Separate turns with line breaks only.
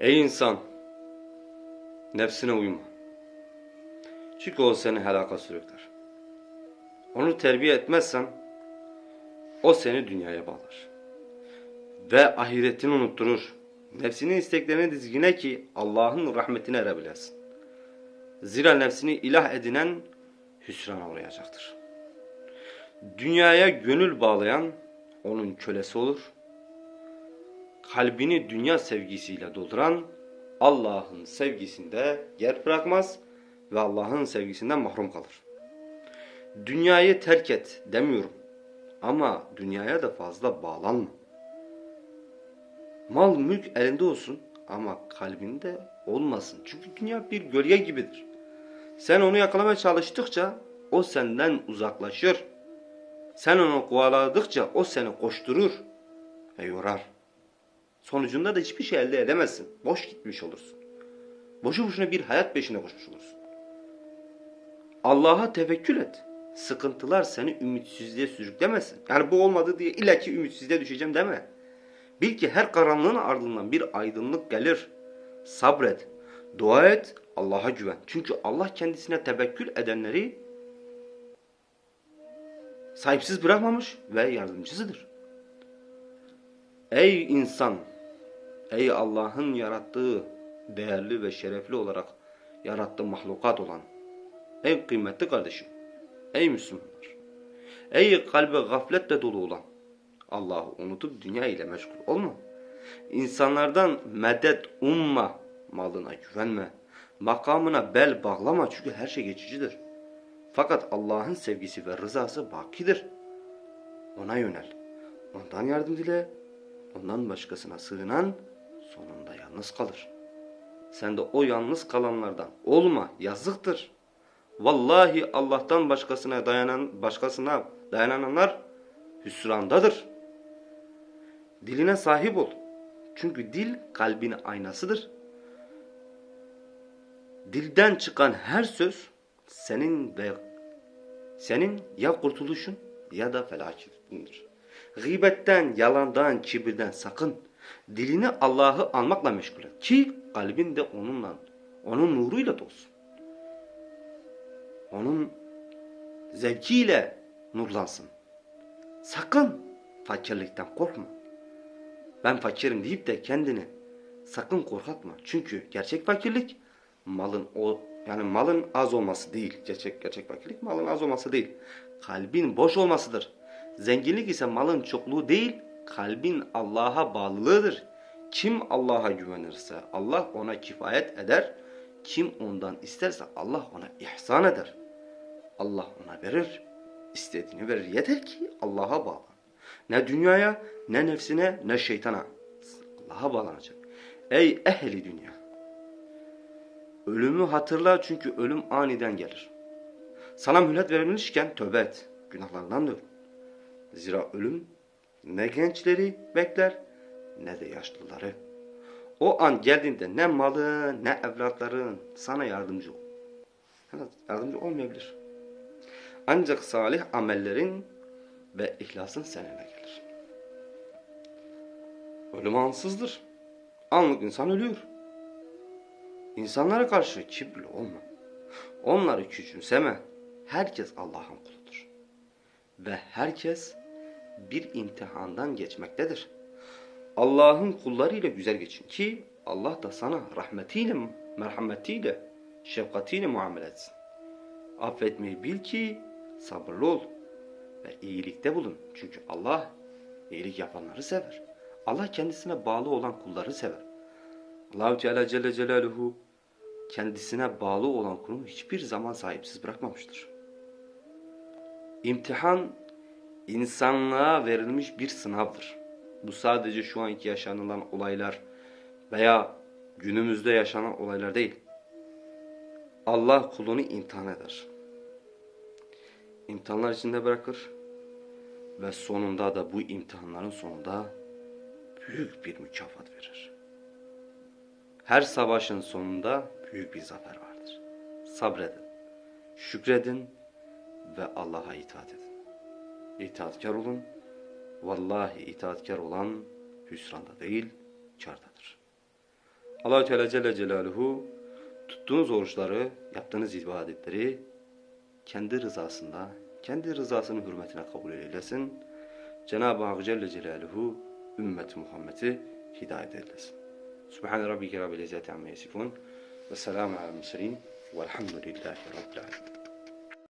Ey insan! Nefsine uyma. Çünkü o seni helaka sürükler. Onu terbiye etmezsen o seni dünyaya bağlar. Ve ahiretini unutturur. Nefsinin isteklerini dizgine ki Allah'ın rahmetine erebilesin. Zira nefsini ilah edinen hüsrana uğrayacaktır. Dünyaya gönül bağlayan onun kölesi olur. Kalbini dünya sevgisiyle dolduran Allah'ın sevgisinde yer bırakmaz ve Allah'ın sevgisinden mahrum kalır. Dünyayı terk et demiyorum ama dünyaya da fazla bağlanma. Mal mülk elinde olsun ama kalbinde olmasın. Çünkü dünya bir gölge gibidir. Sen onu yakalamaya çalıştıkça o senden uzaklaşır. Sen onu kovaladıkça o seni koşturur ve yorar. Sonucunda da hiçbir şey elde edemezsin. Boş gitmiş olursun. Boşu boşuna bir hayat peşine koşmuş olursun. Allah'a tevekkül et. Sıkıntılar seni ümitsizliğe sürüklemesin. Yani bu olmadı diye illaki ümitsizliğe düşeceğim deme. Bil ki her karanlığın ardından bir aydınlık gelir. Sabret. Dua et. Allah'a güven. Çünkü Allah kendisine tevekkül edenleri sahipsiz bırakmamış ve yardımcısıdır. Ey insan! Ey Allah'ın yarattığı değerli ve şerefli olarak yarattığı mahlukat olan ey kıymetli kardeşim, ey Müslümanlar, ey kalbe gafletle dolu olan Allah'ı unutup dünya ile meşgul olma. İnsanlardan medet umma, malına güvenme, makamına bel bağlama çünkü her şey geçicidir. Fakat Allah'ın sevgisi ve rızası bakidir. Ona yönel. Ondan yardım dile. Ondan başkasına sığınan sonunda yalnız kalır. Sen de o yalnız kalanlardan olma, yazıktır. Vallahi Allah'tan başkasına dayanan başkasına dayananlar hüsrandadır. Diline sahip ol. Çünkü dil kalbin aynasıdır. Dilden çıkan her söz senin ve senin ya kurtuluşun ya da felaketindir. Gıybetten, yalandan, kibirden sakın. Dilini Allah'ı anmakla meşgul et. Ki kalbin de onunla, onun nuruyla dolsun. Onun zevkiyle nurlansın. Sakın fakirlikten korkma. Ben fakirim deyip de kendini sakın korkatma. Çünkü gerçek fakirlik malın o yani malın az olması değil. Gerçek gerçek fakirlik malın az olması değil. Kalbin boş olmasıdır. Zenginlik ise malın çokluğu değil, kalbin Allah'a bağlılığıdır. Kim Allah'a güvenirse Allah ona kifayet eder. Kim ondan isterse Allah ona ihsan eder. Allah ona verir. istediğini verir. Yeter ki Allah'a bağlan. Ne dünyaya, ne nefsine, ne şeytana. Allah'a bağlanacak. Ey ehli dünya! Ölümü hatırla çünkü ölüm aniden gelir. Sana mühlet verilmişken tövbe et. Günahlarından dön. Zira ölüm ne gençleri bekler ne de yaşlıları. O an geldiğinde ne malı ne evlatların sana yardımcı yardımcı olmayabilir. Ancak salih amellerin ve ihlasın seninle gelir. Ölüm ansızdır. Anlık insan ölüyor. İnsanlara karşı kibirli olma. Onları küçümseme. Herkes Allah'ın kuludur. Ve herkes bir imtihandan geçmektedir. Allah'ın kullarıyla güzel geçin ki Allah da sana rahmetiyle, merhametiyle, şefkatiyle muamele etsin. Affetmeyi bil ki sabırlı ol ve iyilikte bulun. Çünkü Allah iyilik yapanları sever. Allah kendisine bağlı olan kulları sever. Allahu Teala Celle Celaluhu kendisine bağlı olan kulunu hiçbir zaman sahipsiz bırakmamıştır. İmtihan insanlığa verilmiş bir sınavdır. Bu sadece şu anki yaşanılan olaylar veya günümüzde yaşanan olaylar değil. Allah kulunu imtihan eder. İmtihanlar içinde bırakır ve sonunda da bu imtihanların sonunda büyük bir mükafat verir. Her savaşın sonunda büyük bir zafer vardır. Sabredin, şükredin ve Allah'a itaat edin. İtaatkar olun. Vallahi itaatkar olan hüsranda değil, kardadır. Allah Teala Celle Celaluhu tuttuğunuz oruçları, yaptığınız ibadetleri kendi rızasında, kendi rızasının hürmetine kabul eylesin. Cenab-ı Hak Celle Celaluhu ümmeti Muhammed'i hidayet eylesin. Subhane Rabbike Rabbil İzzeti Amma Yasifun ve selamu alel murselin velhamdülillahi Rabbil Alemin.